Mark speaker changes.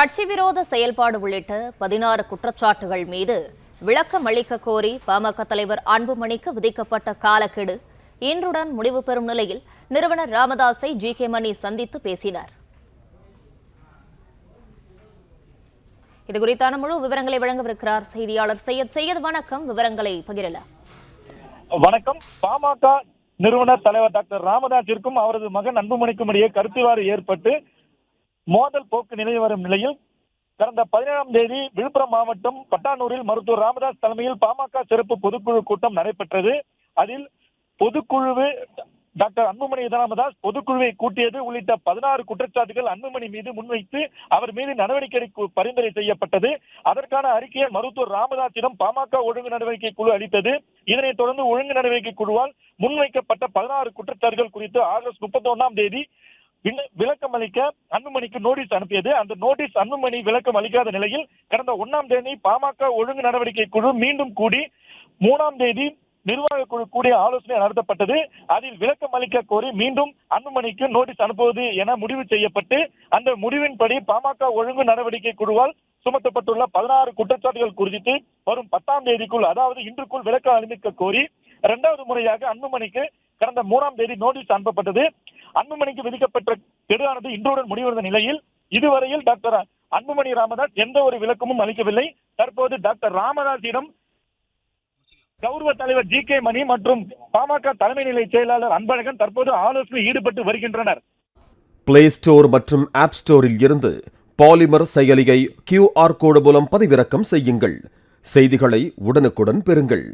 Speaker 1: கட்சி விரோத செயல்பாடு உள்ளிட்ட பதினாறு குற்றச்சாட்டுகள் மீது விளக்கம் அளிக்க கோரி பாமக தலைவர் அன்புமணிக்கு விதிக்கப்பட்ட காலக்கெடு. இன்றுடன் முடிவு பெறும் நிலையில் நிறுவனர் ராமதாஸை ஜி கே மணி சந்தித்து பேசினார். இதுகுறித்தான முழு விவரங்களை வழங்கவிருக்கிறார் செய்தியாளர் சையத். சையத் வணக்கம். விவரங்களை பகிரலாம்.
Speaker 2: வணக்கம். பாமக நிறுவனர் தலைவர் டாக்டர் ராமதாஸிற்கும் அவரது மகன் அன்புமணிக்கும் இடையே கருத்துவாறு ஏற்பட்டு மோதல் போக்கு நிலவி வரும் நிலையில் கடந்த பதினேழாம் தேதி விழுப்புரம் மாவட்டம் பட்டானூரில் மருத்துவர் ராமதாஸ் தலைமையில் பாமக சிறப்பு பொதுக்குழு கூட்டம் நடைபெற்றது. அதில் பொதுக்குழு டாக்டர் அன்புமணி ராமதாஸ் பொதுக்குழுவை கூட்டியது உள்ளிட்ட பதினாறு குற்றச்சாட்டுகள் அன்புமணி மீது முன்வைத்து அவர் மீது நடவடிக்கை பரிந்துரை செய்யப்பட்டது. அதற்கான அறிக்கையை மருத்துவர் ராமதாசிடம் பாமக ஒழுங்கு நடவடிக்கை குழு அளித்தது. இதனைத் தொடர்ந்து ஒழுங்கு நடவடிக்கை குழுவால் முன்வைக்கப்பட்ட பதினாறு குற்றச்சாட்டுகள் குறித்து ஆகஸ்ட் முப்பத்தி ஒன்னாம் தேதி விளக்கம் அளிக்க அன்புமணிக்கு நோட்டீஸ் அனுப்பியது. அந்த நோட்டீஸ் அன்புமணி விளக்கம் அளிக்காத நிலையில் கடந்த ஒன்னாம் தேதி பாமக ஒழுங்கு நடவடிக்கை குழு மீண்டும் கூடி மூணாம் தேதி நிர்வாக குழு கூடிய ஆலோசனை நடத்தப்பட்டது. அதில் விளக்கம் அளிக்க கோரி மீண்டும் அன்புமணிக்கு நோட்டீஸ் அனுப்புவது என முடிவு செய்யப்பட்டு அந்த முடிவின்படி பாமக ஒழுங்கு நடவடிக்கை குழுவால் சுமத்தப்பட்டுள்ள பதினாறு குற்றச்சாட்டுகள் குறித்து வரும் பத்தாம் தேதிக்குள் அதாவது இன்றுக்குள் விளக்கம் அளிக்க கோரி இரண்டாவது முறையாக அன்புமணிக்கு கடந்த மூணாம் தேதி நோட்டீஸ் அனுப்பப்பட்டது. அன்புமணிக்கு விதிக்கப்பட்ட கெடுவானது இன்றுடன் முடிவடைந்த நிலையில் இதுவரையில் டாக்டர் அன்புமணி ராமதாஸ் எந்த ஒரு விளக்கமும் அளிக்கவில்லை. தற்போது டாக்டர் ராமதாஸிடம் கௌரவ தலைவர் ஜி கே மணி மற்றும் பாமக தலைமை நிலை செயலாளர் அன்பழகன் தற்போது ஆலோசனை ஈடுபட்டு வருகின்றனர்.
Speaker 3: பிளே ஸ்டோர் மற்றும் ஆப் ஸ்டோரில் இருந்து பாலிமர் செயலியை கியூஆர் கோடு மூலம் பதிவிறக்கம் செய்யுங்கள். செய்திகளை உடனுக்குடன் பெறுங்கள்.